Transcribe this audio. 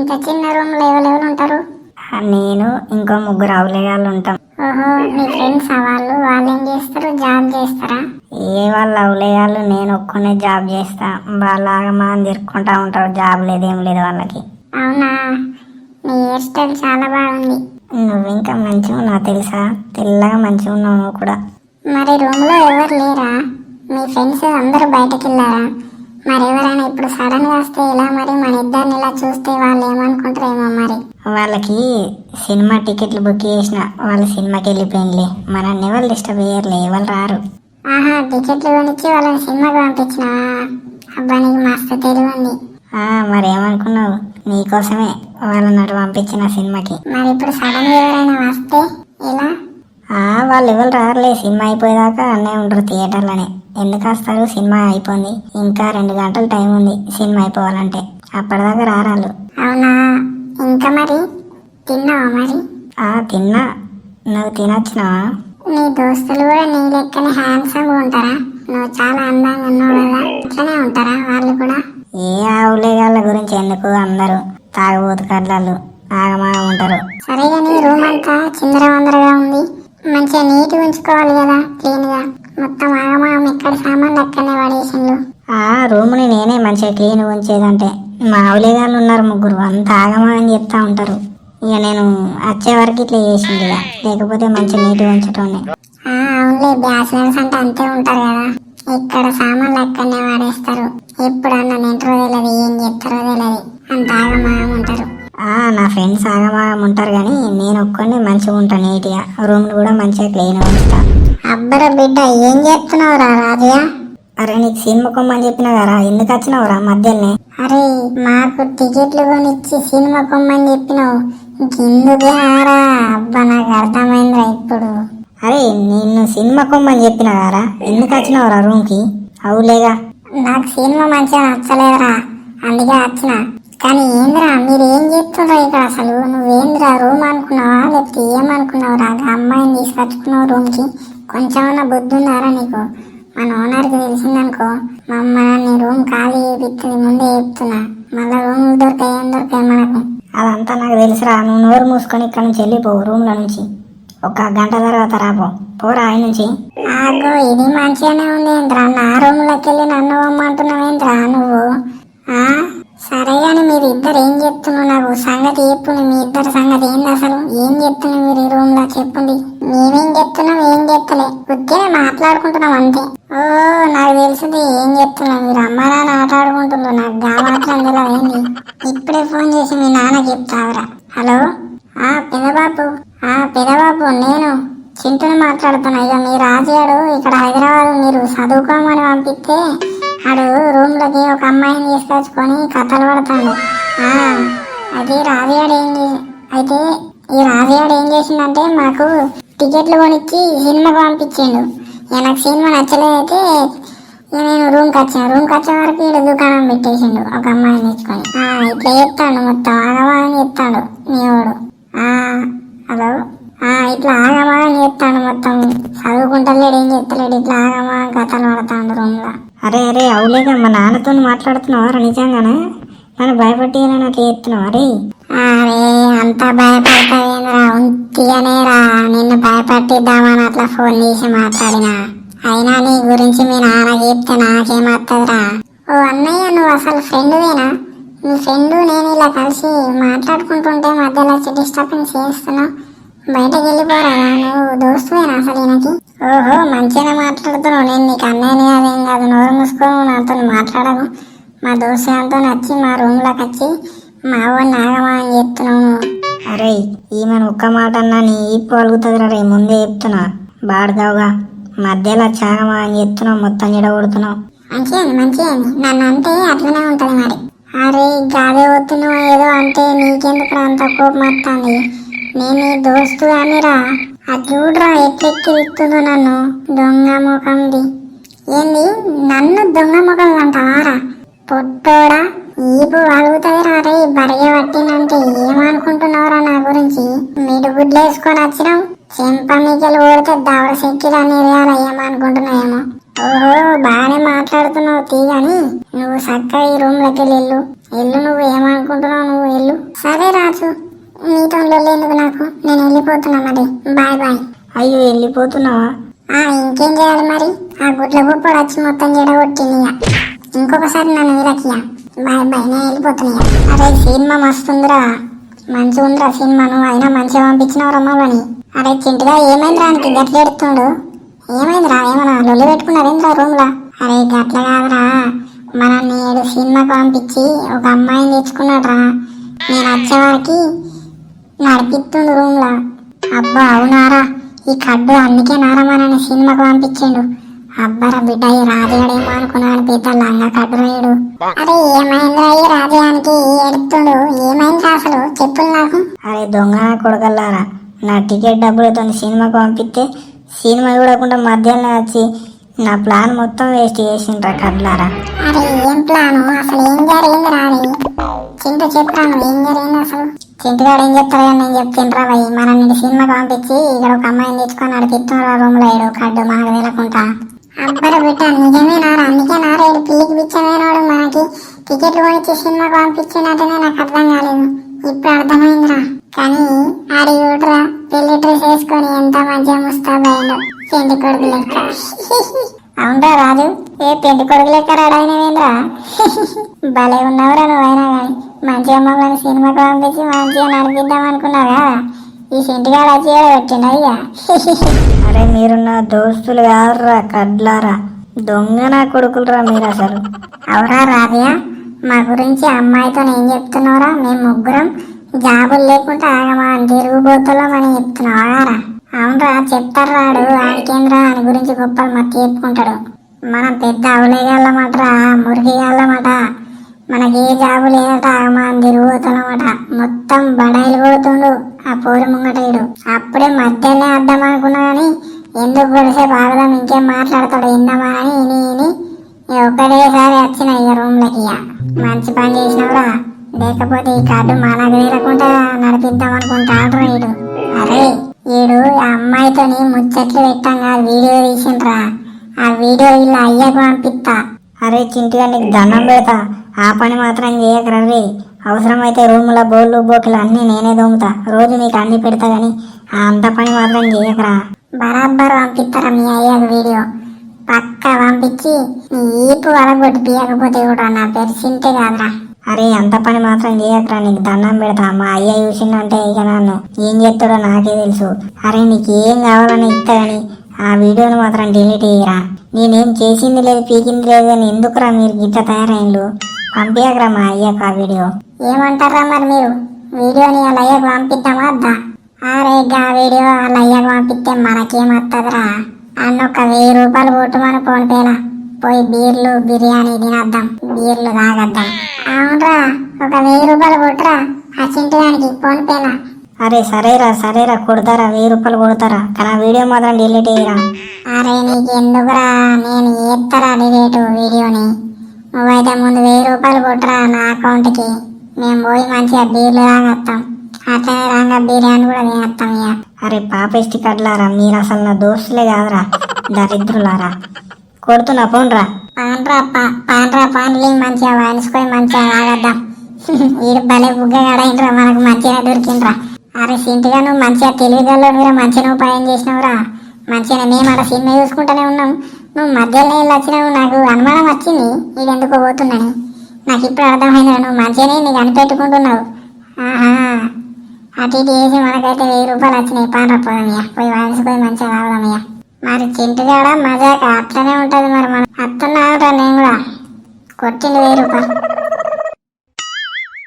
ఇంత చిన్న రూమ్లో ఎవరెవరు ఉంటారు? నేను ఇంకో ముగ్గురు అవులేగాళ్ళు ఉంటాం. ఓహో మీ ఫ్రెండ్స్ వాళ్ళు? వాళ్ళు ఏం చేస్తారు? జాబ్ చేస్తారా? ఏ వాళ్ళు అవులేగాళ్ళు నేను ఒక్కనే జాబ్ చేస్తా. వాళ్ళలాగా మనం తిరుక్కుంటా ఉంటారు జాబ్ లేదు ఏం లేదు వాళ్ళకి. అవునా? నీ హెయిర్ స్టైల్ చాలా బాగుంది. నువ్వు ఇంకా మంచిగా ఉన్నావు తెలుసా? తెల్లగా మంచిగా ఉన్నావు నువ్వు కూడా. మరి రూమ్లో ఎవరు లేరా? మీ ఫ్రెండ్స్ అందరూ బయటకు వెళ్ళారా మరి ఎవరైనా ఇప్పుడు సడన్గా వస్తే ఇలా మరి మన ఇద్దరిని ఇలా చూస్తే వాళ్ళు ఏమనుకుంటారేమో మరి? వాళ్ళకి సినిమా టికెట్లు బుక్ చేసిన వాళ్ళు సినిమాకి వెళ్ళిపోయిందిలే. మనల్ని ఎవరు డిస్టర్బ్ చేయర్లే ఎవరు రారు. ఆహా టికెట్లు కొనిచ్చి వాళ్ళని సినిమాకి పంపించినావా? అబ్బా నీకు మస్తు తెలివి ఉంది ఆ, మరి ఏమనుకున్నావు? నీకోసమే వాళ్ళని అటు పంపించిన సినిమాకి. మరి ఇప్పుడు సడన్గా ఎవరైనా వస్తే ఇలా ఆ, వాళ్ళు ఎవరు రారులే. సినిమా అయిపోయేదాకా అన్నీ ఉండరు థియేటర్లోనే. ఎందుకు వస్తారు? సినిమా అయిపోయింది. ఇంకా రెండు గంటలు టైం ఉంది సినిమా అయిపోవాలంటే. అప్పటిదాకా రారాళ్ళు. అవునా? ఇంకా మరి? తిన్నావా మరి? ఆ తిన్నా. నువ్వు తినొచ్చినావా? నీ దోస్తులు కూడా నీ లెక్కనే హ్యాండ్సమ్ ఉంటారా? నువ్వు చాలా అందంగా ఉన్నావు కదా. ఇట్లనే ఉంటారా వాళ్ళు కూడా? ఏ ఆవులేగాళ్ళ గురించి ఎందుకు అందరూ తాగబోతు కడ్లాలు ఆగమాగం ఉంటారు? సరే కానీ రూమ్ అంతా చిందర వందరగా ఉంది. మంచిగా నీట్ ఉంచుకోవాలి కదా క్లీన్గా మొత్తం ఆగమాగం ఎక్కడ సామాన్లు అక్కడనే పడేసిండ్రు ఆ రూమ్ని నేనే మంచిగా క్లీన్ ఉంచేదంటే మా ఆవులేగాళ్ళు ఉన్నారు ముగ్గురు అంత ఆగమాగం చెప్తా ఉంటారు. ఇక నేను వచ్చే వరకు ఇట్లా చేసింది లేకపోతే మంచిగా నీట్గా ఉంచటోనే ఆ, అవునులే బ్యాచిలర్స్ అంటే అంతే ఉంటారు కదా. ఇక్కడ సామాన్లు అక్కడనే వాడేస్తారు. ఎప్పుడన్నా నింటరో తెలియదు ఏం చెప్తారో తెలియదు. అంత ఆగమాగం నా ఫ్రెండ్స్ ఆగమాగం ఉంటారు కానీ నేను ఒక్కడిని మంచిగా ఉంటాను నీట్గా. రూమ్లు కూడా మంచిగా క్లీన్ ఉంచుతా అబ్బర బిడ్డ ఏం చెప్తున్నావురా రాజయ్య? అరే నీకు సినిమా కొమ్మని చెప్పినా కదా ఎందుకు వచ్చినావురా మధ్యలోనే? అరే మాకు టికెట్లు కొనిచ్చి సినిమా కొమ్మని చెప్పినావు. ఇంకెందుకే ఆరా అబ్బా నాకు అర్థమైందిరా ఇప్పుడు. అరే నిన్ను సినిమా కొమ్మని చెప్పినా కదా ఎందుకు వచ్చినావురా రూమ్కి? అవులేగా. నాకు సినిమా మంచిగా నచ్చలేదురా అందుకే వచ్చిన. కానీ ఏంద్రా మీరు ఏం చెప్తుండ్రా ఇక్కడ? అసలు నువ్వేంద్రా రూమ్ అనుకున్నావా? లేకపోతే ఏమనుకున్నావురా ఆ అమ్మాయిని తీసుకొచ్చుకున్నావు రూమ్కి. కొంచెమన్నా బుద్ధి ఉన్నారా నీకు? మన ఓనర్కి తెలిసిందనుకో మా అమ్మ నీ రూమ్ ఖాళీ చేపిస్తుంది ముందే చెప్తున్నా. మళ్ళీ రూమ్ దొరికాయి ఏం దొరికాయి మనకు? అదంతా నాకు తెలుసురా. నువ్వు నోరు మూసుకొని ఇక్కడ నుంచి వెళ్ళిపోవు రూమ్లో నుంచి. ఒక గంట తర్వాత రాబో పోరా ఆయన నుంచి. నాకు ఇది మంచిగానే ఉంది ఏంద్రా? నా రూమ్లోకి వెళ్ళి నన్ను అమ్మంటున్నావేంద్రా నువ్వు? ఆ? సరే అని మీరు ఇద్దరు ఏం చెప్తున్నారు? నాకు సంగతి చెప్పుని మీ ఇద్దరు సంగతి ఏంది అసలు? ఏం చెప్తున్నారు మీరు ఈ రూమ్లో చెప్పండి. మేమేం చెప్తున్నాం ఏం చెప్తలే. ఉద్యోగ మాట్లాడుకుంటున్నాం అంతే. ఓ నాకు తెలిసింది ఏం చెప్తున్నావు మీరు? అమ్మ నాన్న ఆట ఆడుకుంటున్నారు నాకు గా తెలియదు ఏంది? ఇప్పుడే ఫోన్ చేసి మీ నాన్న చెప్తావురా. హలో? ఆ పెదబాబు ఆ పెదబాబు నేను చింటూని మాట్లాడుతున్నా. ఇక మీ రాజుగాడు ఇక్కడ హైదరాబాద్ మీరు చదువుకోమని పంపిస్తే ఆడు రూమ్లోకి ఒక అమ్మాయిని తీసుకొచ్చుకొని కథలు పడతాడు. ఆ, అది రాజుగాడు ఏం అయితే ఈ రాజుగాడు ఏం చేసిందంటే మాకు టికెట్లు కొనిచ్చి సినిమాకి పంపించిండు. ఇక నాకు సినిమా నచ్చలేదైతే ఇక నేను రూమ్కి వచ్చాను. రూమ్కి వచ్చే వరకు ఇక్కడ దుకాణం పెట్టేసిండు ఒక అమ్మాయిని తెచ్చుకొని ఇట్లా చెప్తాడు మొత్తం. ఆగమాగని చెప్తాడు మీవాడు ఆ, హలో? ఆ, ఇట్లా ఆగమాగని చెప్తాడు మొత్తం. చదువుకుంటలేడు ఏం చెప్తలేడు ఇట్లా ఆగమాగం కథలు పడతాడు రూమ్లో అరే అరే అవులేగా మా నాన్నతో మాట్లాడుతున్నావారా నిజంగానే? నన్ను భయపెట్టేయాలని అట్లా చెప్తున్నావు అరే అరే అంత భయపడతావేంద్రా ఉంటిగానేరా నిన్ను భయపెట్టిద్దామని అట్లా ఫోన్ చేసి మాట్లాడినా. అయినా నీ గురించి మీ నాన్న చెప్తే నాకేమత్తదిరా? ఓ అన్నయ్య నువ్వు అసలు ఫ్రెండ్వేనా? నీ ఫ్రెండ్ నేను ఇలా కలిసి మాట్లాడుకుంటుంటే మధ్యలో డిస్టర్బెన్స్ చేస్తున్నావు. బయటకు వెళ్ళిపోరా నువ్వు దోస్తువేనా అసలు ఈయనకి? ఓహో మంచిగా మాట్లాడుతున్నావు. నేను నీకు అన్నయ్యని అదేం కాదు. నోరు మూసుకో నాతో మాట్లాడకు. మా దోస్తు అంతా వచ్చి మా రూమ్లోకి వచ్చి మా వాడిని ఆగమా అని చెప్తున్నావు. అరే ఈమెను ఒక్క మాట అన్నా నీ ఈపు అలుగుతుంది రే ముందే చెప్తున్నా. బాడుగావుగా మధ్యలో చాగమా అని చెప్తున్నావు మొత్తం చెడగొడుతున్నావు మంచిదండి మంచిదండి నన్ను అంటే అట్లనే ఉంటది మరి. అరే గాదే వస్తున్నావు ఏదో అంటే నీకెందుకు అంత కోపం వస్తుంది నేను దోస్తు అనిరా. అది చూడరా ఎట్లెక్కిరిస్తుందో నన్ను. దొంగ ముఖంది. ఏంది? నన్ను దొంగ ముఖం అంటారా పొట్టోడా ఈపు అడుగుతాయి రా రే బరిగ పట్టినంటే ఏమనుకుంటున్నావురా నా గురించి? మిడుగుడ్లు వేసుకొని వచ్చినావు. చెంప మీకెళ్ళి ఓడితే దవడ సెక్కిలా నిర్యాల ఏమనుకుంటున్నావేమో. ఓహో బాగానే మాట్లాడుతున్నావు తీగాని. నువ్వు చక్కగా ఈ రూమ్లోకి వెళ్ళు. వెళ్ళు నువ్వు ఏమనుకుంటున్నావు నువ్వు వెళ్ళు. సరే రాజు. నీతో ఎందుకు నాకు? నేను వెళ్ళిపోతున్నా మరి. Bye bye. అయ్యో వెళ్ళిపోతున్నావా? ఆ ఇంకేం చేయాలి మరి? ఆ గుడ్ల గుప్పడు వచ్చి మొత్తం జడగొట్టింది ఇక. ఇంకొకసారి నన్ను వీలకియా బాయ్ బాయ్ నేను వెళ్ళిపోతున్నా. ఇక. అరే సినిమా మస్తుందిరా. మంచిగా ఉందిరా సినిమా. నువ్వు అయినా మంచిగా పంపించినావు రమ్మని అరే చింటిగా ఏమైందిరా ఆయనకి గట్ల ఎడుతుండు ఏమైందిరా? ఏమన్నా లొల్లి పెట్టుకున్నారేంద్రా రూమ్ లా అరే గట్ల కాదురా. మన నేడు సినిమాకి పంపించి ఒక అమ్మాయిని తెచ్చుకున్నాడ్రా. నేను వచ్చేవారికి నడిపిస్తుంది రూమ్ లా అబ్బా అవునారా? ఈ కడ్డు అందుకే నారమానని సినిమాకు పంపించిండు. అబ్బరా బిడ్డ ఈ రాజయ్యడేమో అనుకున్నాను పెద్ద లంగా కడ్డు రాయుడు. అరే ఏమైందిరా ఈ రాజయానికి ఎడుతుడు ఏమైంది అసలు? చెప్పులు నాకు. అరే దొంగ నా కొడకల్లారా? నా టికెట్ డబ్బులతో సినిమాకు పంపిస్తే సినిమా చూడకుండా మధ్యాహ్నం వచ్చి నా ప్లాన్ మొత్తం వేస్ట్ చేసిండ్రా కడ్లారా అరే ఏం ప్లాను? అసలు ఏం జరిగింది చింత చెప్తాను ఏం జరిగింది అసలు? చింతగాడు ఏం చెప్తాడు కానీ నేను చెప్తుండ్రా భయ్ మన సినిమాకి పంపించి ఇక్కడ ఒక అమ్మాయిని తెచ్చుకొని నడిపిస్తున్నారు రూమ్లో ఏడు కడ్డు మనకు తెలకుంటా. అబ్బర బిడ్డ నిజమే నారా అందుకే నారా ఏడు పిల్లికి పిచ్చమైనవాడు మనకి? టికెట్లు కొనిచ్చి సినిమాకి పంపించినట్టుగా నాకు అర్థం కాలేదు. ఇప్పుడు అర్థమైందిరా. కానీ ఆడి పెళ్ళి డ్రెస్ వేసుకొని ఎంత మంచిగా ముస్తాబైండు పెళ్ళి కొడుకు లెక్క. అవునరా రాజు ఏ పెళ్ళి కొడుకు లెక్క రాడైనవేంద్రా భలే ఉన్నావురా నువ్వైనా కానీ మంచిగా మమ్మల్ని సినిమాకి పంపించి మంచిగా నడిపిద్దాం అనుకున్నావా? ఈ సింటిగాడు వచ్చి పెట్టిండు అయ్యా అరే మీరు నా దోస్తులు కాదురా కడ్లారా. దొంగ నా కొడుకులరా మీరు అసలు. అవురా రాజయ్య మా గురించి అమ్మాయితో ఏం చెప్తున్నావురా మేము ముగ్గురం జాబులు లేకుండా ఆగమా తిరుగుబోతున్నాం అని చెప్తున్నావారా. అవునరా చెప్తారు రాడు ఆడికేంద్రా? అని గురించి గొప్పలు మట్టి చెప్పుకుంటాడు. మనం పెద్ద అవలేగాళ్ళమటరా మురిగిగాళ్ళమట మనకి ఏ జాబు లేదట మనం అని మొత్తం బడాయిలు కొడుతుండు ఆ పోరు ముంగటయుడు అప్పుడే మధ్యనే అర్థం అనుకున్నా కానీ ఎందుకు కొడిసే బాగదాం ఇంకేం మాట్లాడతాడు ఇందామా అని ఇని ఇని ఒకటేసారి వచ్చిన ఇక రూమ్ లకి ఇక మంచి పని చేసినవరా. లేకపోతే ఈ కార్డు మనకు తీరకుండా నడిపిద్దాం అనుకుంటాడు ఈడు ఈడు ఆ అమ్మాయితోని ముచ్చట్లు పెట్టంగా వీడియో తీసిండ్రా. ఆ వీడియో ఇలా అయ్యకు పంపిస్తా అరే చింటిగా నీకు దండం పెడతా. ఆ పని మాత్రం చేయకరా రే అవసరమైతే రూముల బోళ్ళు బోకులు అన్నీ నేనే దొంగతా రోజు నీకు అన్ని పెడతా గానీ ఆ అంత పని మాత్రం చేయకరా. బరాబర్ పంపిస్తారా మీ అయ్యకు వీడియో. పక్కా పంపించి నీ ఈపు వలగొట్టి తీయకపోతే కూడా నా పేరు సింటే కాదురా. అరే అంత పని మాత్రం చేయకరా నీకు దండం పెడతా. మా అయ్య చూసిందంటే ఇక నన్ను. ఏం చేస్తాడో నాకే తెలుసు. అరే నీకు ఏం కావాలని ఇస్తా ఆ వీడియోని మాత్రం డిలీట్ చేయరా? నేనేం చేసింది లేదు పీకింది లేదు అని ఎందుకురా మీరు గిట్ట తయారైండు పంపించకరా మా అయ్యకు ఆ వీడియో. ఏమంటారా మరి మీరు? వీడియోని వాళ్ళ అయ్యకు పంపిద్దామా అద్దా? అరే గా వీడియో వాళ్ళ అయ్యకు పంపిస్తే మనకేమత్తదిరా అన్న ఒక వెయ్యి రూపాయలు కొట్టుమని ఫోన్ పేలా పోయి బీర్లు బిర్యానీ తినద్దాం. బీర్లు తాగద్దాం. అవునరా ఒక వెయ్యి రూపాయలు కొట్టురా. ఆ చింటిదానికి ఫోన్ పేలా అరే సరేరా సరేరా కొడతారా వెయ్యి రూపాయలు కొడతారా? కానీ వీడియో మాత్రం డిలీట్ చేయరా? అరే నీకు ఎందుకురా నేను ఎత్తరా డిలీట్ వీడియోని? నువ్వైతే ముందు వెయ్యి రూపాయలు కొట్టురా నా అకౌంట్కి. మేము పోయి మంచిగా బీర్లు తాగేస్తాం అట్లనే రాగా బిర్యానీ కూడా తినేస్తాం ఇక. అరే పాపిష్టి కడ్లారా మీరు అసలు నా దోస్తులే కాదురా దరిద్రులారా. కొడుతున్నా పోన్రా పాన్రా పా- పాన్రా పాన్లు మంచిగా వాయించుకొని మంచిగా తాగద్దాం వీడు భలే బుగ్గగాడైనరా మనకు మంచిగా దొరికిండ్రా. అరే సింటిగా నువ్వు మంచిగా తెలివిగల్లో మీరు మంచిగా ఉపాయం చేసినావురా. మంచిగా మేము అక్కడ సినిమా చూసుకుంటూనే ఉన్నాం. నువ్వు మధ్యలో వెళ్ళి వచ్చినావు నాకు అనుమానం వచ్చింది ఇది ఎందుకు పోతున్నాయి నాకు ఇప్పుడు అర్థమైందిరా నువ్వు మంచిగానే నీకు అనిపెట్టుకుంటున్నావు. ఆహా. అటు ఇటు చేసి మనకైతే వెయ్యి రూపాయలు వచ్చినాయి. పాన్రా పోదామయ్యా పోయి వాయించుకొని మంచిగా తాగుదామయ్యా మరి చింటి చింటిగాడ మజాక అట్లనే ఉంటది మరి మన అత్తన్నావురా నేను కూడా. కొట్టిండు వెయ్యి రూపాయలు.